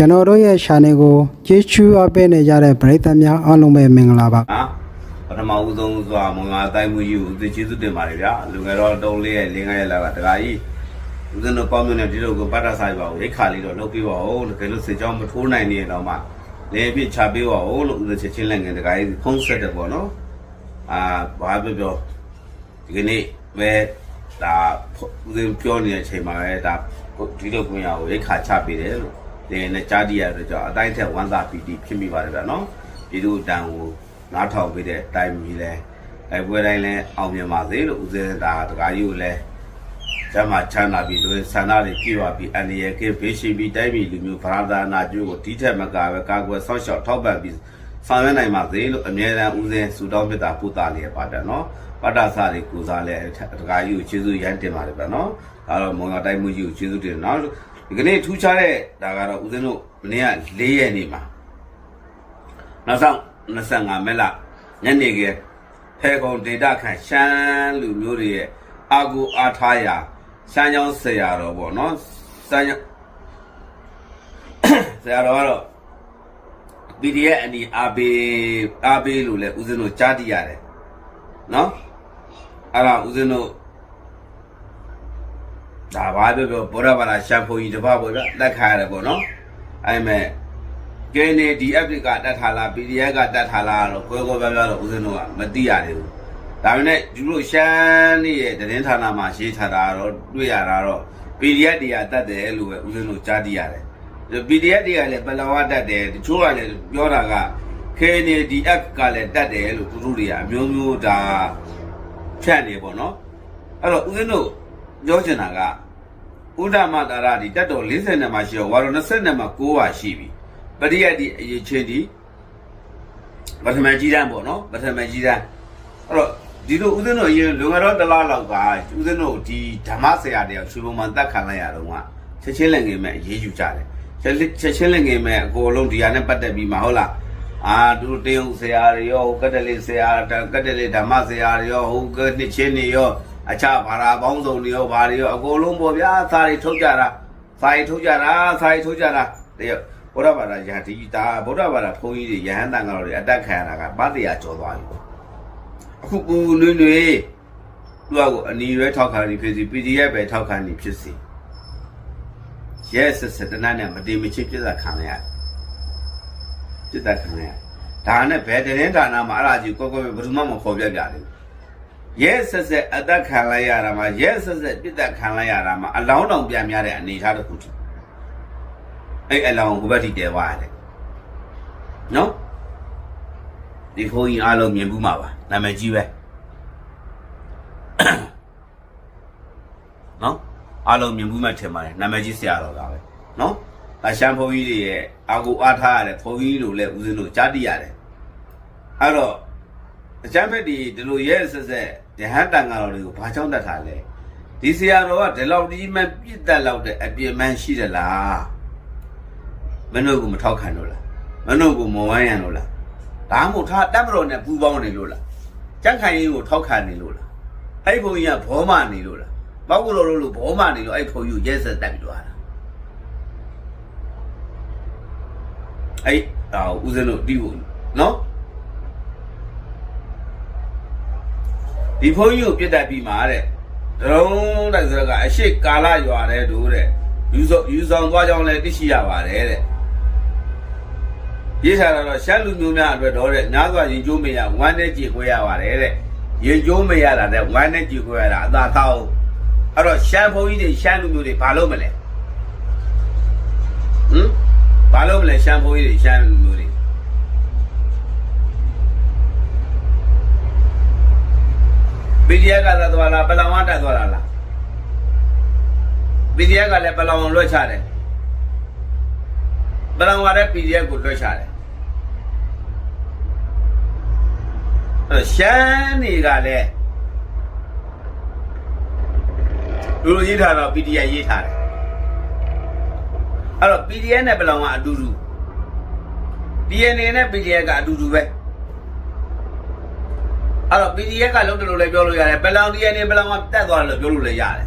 ကျွန်တော်တို့ရဲ့ channel ကိုကြည့်ချူအပ်ပေးနေကြတဲ့ပရိသတ်များအားလုံးပဲမင်္ဂလာပါဟာပထမဦးဆုံးစွာမုံလာတိုင်းမှုကြီးကိုဦးသိကျေးဇူးတင်ပါတယ်ဗျာလူငယ်တော့တုံးလေးရဲ့လင်းငယ်ရဲ့လာကတခါကြီးဦးဇင်းတို့ပေါင်းမြနဲ့ဒီလိုကိုပတ်တာဆိုင်ပါဦးရိတ်ခါလေးတော့လုပ်ပေးပါဦးလို့ကဲလို့စေကြောင်းမထိုးနိုင်နေတော့မှလေပြစ်ချပေးပါဦးလို့ဦးသိချက်ချင်းလည်းငယ်တခါကြီးဖုံးဆက်တယ်ပေါ့နော်အာဘာပြောပြောဒီကနေ့ပဲဒါဦးဇင်းပြောနေတဲ့အချိန်မှာပဲဒါဒီလိုကွင်ရကိုရိတ်ခါချပေးတယ်လို့ လေနဲ့ကြားတည်ရတော့ကြောင့်အတိုင်းထက်ဝမ်းသာပီတိဖြစ်မိပါတယ်ဗျာနော်ပြည်သူတန်ကိုနားထောင်ပေးတဲ့အတိုင်းကြီးလဲအဲပွဲတိုင်းလဲအောင်မြင်ပါစေလို့ဦးဇင်းဒါတကားကြီးကိုလဲကျမ်းမာချမ်းသာပြီးလို့ဆန္ဒတွေပြည့်ဝပြီးအန္တရာယ်ကင်းဘေးရှိပြီးတိုင်းပြည်လူမျိုးဗရာသာနာကျိုးကိုဒီထက်မကပဲကာကွယ်ဆောက်ရှောက်ထောက်ပံ့ပြီးဆောင်ရွက်နိုင်ပါစေလို့အမြဲတမ်းဦးဇင်းဆုတောင်းမေတ္တာပို့သလျက်ပါတယ်နော်ပတ္တစာတွေကိုစားလဲတကားကြီးကိုကျေးဇူးရမ်းတင်ပါတယ်ဗျနော်ဒါတော့မုံလာတိုင်းမှုကြီးကိုကျေးဇူးတင်နော် ဒီကနေ့ထူးခြားတဲ့ဒါကတော့ဦးဇင်းတို့မနေ့က၄ရက်နေ့မှာနောက်ဆုံး25မက်လညနေကဖဲကုံဒေတာခန့်ရှမ်းလူမျိုးတွေရဲ့အာကူအားထားရာရှမ်းချောင်းဆရာတော်ပေါ့နော်ရှမ်းချောင်းဆရာတော်ကတော့ PDF အနီအာဘေးအာဘေးလို့လဲဦးဇင်းတို့ကြားတည်ရတယ်နော်အဲ့ဒါဦးဇင်းတို့ ဒါဘာပြောပြောဘောရဘာလာရှမ်းဖုန်ကြီးတစ်ပါးပေါ့ဗျလက်ခါရတယ်ပေါ့နော်အဲ့မဲ့ကဲနေဒီ app ကတတ်ထားလား PDF ကတတ်ထားလားတော့ကိုယ်ကိုယ်ပြောပြောတော့ဦးဇင်းတို့ကမသိရသေးဘူးဒါပေမဲ့ဒီလိုရှမ်းနေရဲ့သတင်းဌာနမှာရေးထားတာတော့တွေ့ရတာတော့ PDF တွေကတတ်တယ်လို့ပဲဦးဇင်းတို့ကြားသိရတယ် PDF တွေကလည်းပလောင်ကတတ်တယ်တချို့ကလည်းပြောတာကခဲနေဒီ app ကလည်းတတ်တယ်လို့သူတို့တွေကအမျိုးမျိုးဒါဖြတ်နေပေါ့နော်အဲ့တော့ဦးဇင်းတို့ ပြောချင်တာကဥဒ္ဓမတာရဒီတက်တော်40နဲ့မှရှိတော့ဝါတော်20နဲ့မှ9ပါရှိပြီပရိယတ်ဒီအရေးချင်းဒီပထမကြီးတန်းပေါ့နော်ပထမကြီးတန်းအဲ့တော့ဒီလိုဦးဇင်းတို့အရင်လွန်ခဲ့တော့တစ်လလောက်ကဦးဇင်းတို့ဒီဓမ္မဆရာတယောက်ရွှေဘုံမှာတက်ခံလိုက်ရတော့ကချက်ချင်းလက်ငယ်မဲ့အရေးယူကြတယ်ချက်ချက်ချင်းလက်ငယ်မဲ့အကုန်လုံးဒီဟာနဲ့ပတ်သက်ပြီးမှဟုတ်လားအာသူတေယုဆရာတွေရောကတ္တလိဆရာကတ္တလိဓမ္မဆရာတွေရောဟိုကနှစ်ချင်းတွေရော အခြားဘာသာပေါင်းစုံတွေရောဘာတွေရောအကုန်လုံးပေါ့ဗျာစာတွေထုတ်ကြတာစာတွေထုတ်ကြတာစာတွေထုတ်ကြတာတယောက်ဗုဒ္ဓဘာသာယဟန်ဒီဒါဗုဒ္ဓဘာသာဘုန်းကြီးတွေယဟန်တန်ကတော့တွေအတက်ခံရတာကပတရာကျော်သွားပြီပေါ့အခုပူနွေ့နွေ့သူကကိုအနီရွဲထောက်ခံနေဖြစ်စီ PDF ပဲထောက်ခံနေဖြစ်စီရဲဆက်ဆက်တနတ်နဲ့မတိမချစ်ပြစ်တာခံရရတယ်ပြစ်တာခံရဒါနဲ့ဘယ်တရင်ဌာနမှာအဲ့ဒါကြီးကောကောဘယ်သူမှမဖော်ပြကြတယ် ရဲဆက်ဆက်အသက်ခံလိုက်ရတာမှာရဲဆက်ဆက်ပြစ်တာခံလိုက်ရတာမှာအလောင်းတောင်ပြန်များတဲ့အနေအထားတစ်ခုတည်းအဲ့အလောင်းကိုဘက်ထိတဲသွားရတယ်နော်ဒီဖိုးကြီးအားလုံးမြင်ဘူးမှာပါနာမည်ကြီးပဲနော်အားလုံးမြင်ဘူးမှထင်ပါတယ်နာမည်ကြီးဆရာတော်ကပဲနော်အရှမ်းဖိုးကြီးတွေရဲ့အာကိုအားထားရတဲ့ဖိုးကြီးလိုလဲဦးဇင်းတို့ကြားတိရတယ်အဲ့တော့ အချမ်းဖက်ဒီဒီလိုရဲဆက်ဆက်ရဟန်းတန်ဃာတော်တွေကိုဘာကြောင့်တတ်ထားလဲဒီဆရာတော်ကဒီလောက်ဒီမှပြစ်တက်လောက်တဲ့အပြစ်မှန်ရှိသလားမင်းတို့ကမထောက်ခံလို့လားမင်းတို့ကမဝမ်းရံလို့လားဒါမှမဟုတ်ထားတက်မတော်နဲ့ပူပေါင်းနေလို့လားကြက်ခိုင်ကြီးကိုထောက်ခံနေလို့လားအဲ့ဘုံကြီးကဘောမနေလို့လားပောက်ကူလို့လို့ဘောမနေလို့အဲ့ဘုံကြီးကိုရဲဆက်တက်ပြီးသွားတာအဲ့အာဦးဇင်းတို့ဒီကိုနော် ဒီဘုံကြီးကိုပြစ်တက်ပြီးမှာတဲ့ဒရုံးတိုက်စရကအရှိကာလရွာတဲ့တို့တဲ့ယူဆောင်ယူဆောင်သွားကြောင်းလည်းသိရှိရပါတယ်တဲ့ရေးထားတာတော့ရှမ်းလူမျိုးများအတွက်တော့တဲ့ညားစွာရင်ကျိုးမရဝမ်းနဲ့ကြည်ခွဲရပါတယ်တဲ့ရင်ကျိုးမရတာတဲ့ဝမ်းနဲ့ကြည်ခွဲရတာအသာသောက်အဲ့တော့ရှမ်းဘုန်းကြီးတွေရှမ်းလူမျိုးတွေဘာလုပ်မလဲဟမ်ဘာလုပ်မလဲရှမ်းဘုန်းကြီးတွေရှမ်းလူမျိုးတွေ ပီဒီယက်ကသာသွားလားပလောင်ဝတက်သွားတာလားပီဒီယက်ကလည်းပလောင်လွှတ်ချတယ်ဘလောင်ဝါတဲ့ PDF ကိုလွှတ်ချတယ်အဲ့ရှမ်းတွေကလည်းလူလူရေးထားတော့ PDF ရေးထားတယ်အဲ့တော့ PDF နဲ့ဘလောင်ကအတူတူ DNA နဲ့ PDF ကအတူတူပဲ အဲ့တော့ PDF ကလုံးတယ်လို့လည်းပြောလို့ရတယ်ဘလောင် DNA ဘလောင်ကတက်သွားတယ်လို့ပြောလို့လည်းရတယ်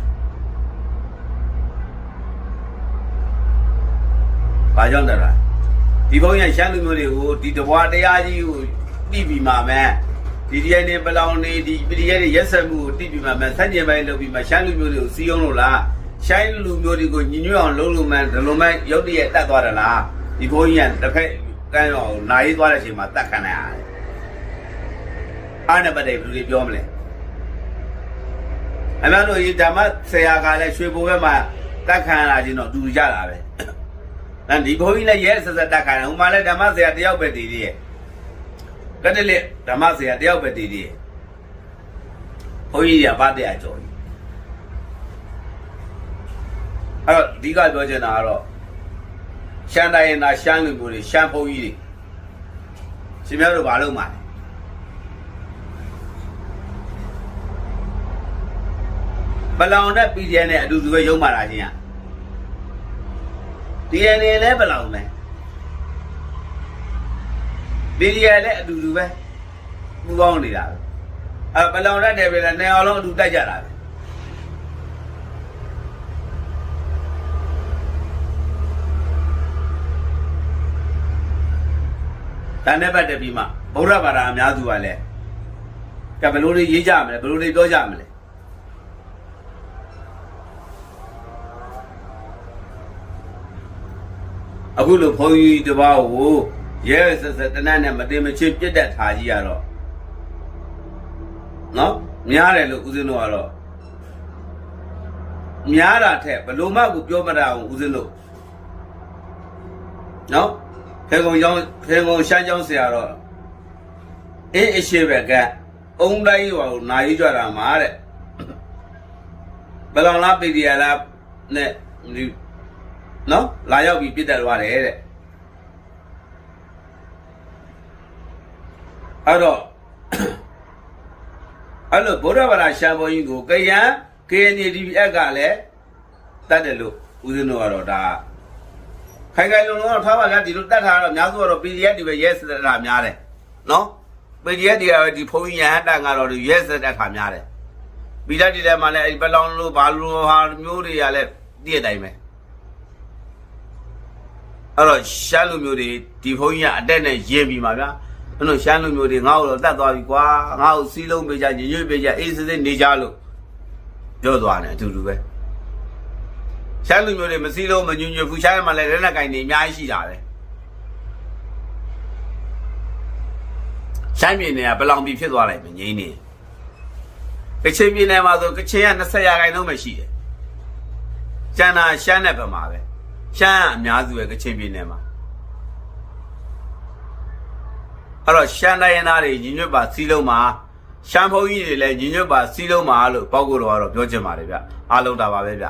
ဘာကြောင့်တတ်တာဒီဘုန်းကြီးရှမ်းလူမျိုးတွေကိုဒီတဘွားတရားကြီးကိုတိပြီးမှမယ်ဒီတရားနေပလောင်နေဒီပရိယတွေရက်ဆက်မှုကိုတိပြီးမှမယ်ဆန့်ကျင်ပိုင်းလုပ်ပြီးမှရှမ်းလူမျိုးတွေကိုစီးအောင်လို့လားရှမ်းလူမျိုးတွေကိုညီညွတ်အောင်လုပ်လို့မှဒီလိုမှရုပ်တရက်တတ်သွားတယ်လားဒီဘုန်းကြီးကတစ်ဖက်ကန်းတော့နာရေးသွားတဲ့အချိန်မှာတတ်ခံရရတယ် အားနဲ့ပတ်တယ်ဘယ်လိုပြောမလဲအမှန်တော့ဒီဓမ္မဆရာကလည်းရွှေဘိုဘက်မှာတက်ခံရတာချင်းတော့တူကြတာပဲအဲဒီဘုန်းကြီးလည်းရဲဆက်ဆက်တက်ခံတယ်ဟိုမှာလည်းဓမ္မဆရာတယောက်ပဲတည်သေးရဲ့ကတည်းကဓမ္မဆရာတယောက်ပဲတည်သေးရဲ့ဘုန်းကြီးကဗတ်တရားကြော်ကြီးအဲ့တော့အဓိကပြောချင်တာကတော့ရှမ်းတိုင်းရနာရှမ်းလူမျိုးတွေရှမ်းဘုန်းကြီးတွေရှင်များတို့ဘာလုပ်မှာလဲ ဘလောင်နဲ့ PDN နဲ့အတူတူပဲရုံးမာတာချင်းอ่ะ DNA လည်းဘလောင်ပဲ PDN လည်းအတူတူပဲပူပေါင်းနေတာပဲအဲဘလောင်နဲ့တယ်ပဲလည်းနေအောင်လုံးအတူတိုက်ကြတာပဲတန်တဲ့ဘက်တက်ပြီးမှဗုဒ္ဓဘာသာအများစုကလည်းကဘယ်လိုတွေရေးကြမလဲဘယ်လိုတွေပြောကြမလဲ အခုလိုဘုန်းကြီးတစ်ပါးကိုရဲဆက်ဆက်တနတ်နဲ့မတင်မချင်းပြစ်တက်ထားကြီးရတော့နော်များတယ်လို့ဦးဇင်းတို့ကတော့များတာထက်ဘလို့မှကိုပြောမတာအောင်ဦးဇင်းတို့နော်ဖေကုံကျောင်းဖေကုံရှမ်းကျောင်းဆရာတော့အေးအရှိဘက်ကအုံတိုင်းဟောနာရီကြတာမှာတဲ့ဘယ်လောက်လားပေဒီယာလားနဲ့ဒီ နော်လာရောက်ပြီးပြစ်တက်သွားတယ်တဲ့အဲ့တော့အဲ့လိုဗုဒ္ဓဘာသာရှားဘုန်းကြီးကိုကယံ KNDBF ကလည်းတတ်တယ်လို့ဦးဇင်းတို့ကတော့ဒါခိုင်ခိုင်လုံလုံတော့ထားပါဗျာဒီလိုတတ်ထားတော့အများစုကတော့ PDF တွေပဲရဲစတဲ့တာများတယ်နော် PDF တွေကပဲဒီဘုန်းကြီးရဟန်းတန်ကတော့ရဲစတဲ့ခါများတယ်ပြီးတတ်ဒီထဲမှာလည်းအဲ့ဒီဘလောင်လို့ဘာလို့ဟာမျိုးတွေကလည်းတည့်တဲ့အတိုင်းပဲ အဲ့တော့ရှမ်းလူမျိုးတွေဒီဘုန်းကြီးကအတက်နဲ့ယင်ပြီးမှာဗျာအဲ့တော့ရှမ်းလူမျိုးတွေငါ့ကိုတော့တတ်သွားပြီကွာငါ့ကိုစီးလုံးပေးကြညညွတ်ပေးကြအေးစစ်စစ်နေကြလို့ပြောသွားတယ်အတူတူပဲရှမ်းလူမျိုးတွေမစီးလုံးမညွတ်ညွတ်ဘူးရှမ်းမှာလည်းလက်နက်ကင်တွေအများကြီးရှိတာပဲရှမ်းပြည်နယ်ကဘယ်လောင်ပြီဖြစ်သွားလိုက်မငိမ့်နေကချင်ပြည်နယ်မှာဆိုကချင်က20ရာခိုင်နှုန်းပဲရှိတယ်ကျန်တာရှမ်းနဲ့ဗမာပဲ ရှမ်းအများစုပဲကချင်ပြည်နယ်မှာအဲ့တော့ရှမ်းတိုင်းရင်းသားတွေညီညွတ်ပါစီးလုံးမှာရှမ်းဘုန်းကြီးတွေလည်းညီညွတ်ပါစီးလုံးမှာလို့ပေါ့ကိုတော့ကတော့ပြောချင်ပါတယ်ဗျအားလုံးတာပါပဲဗျ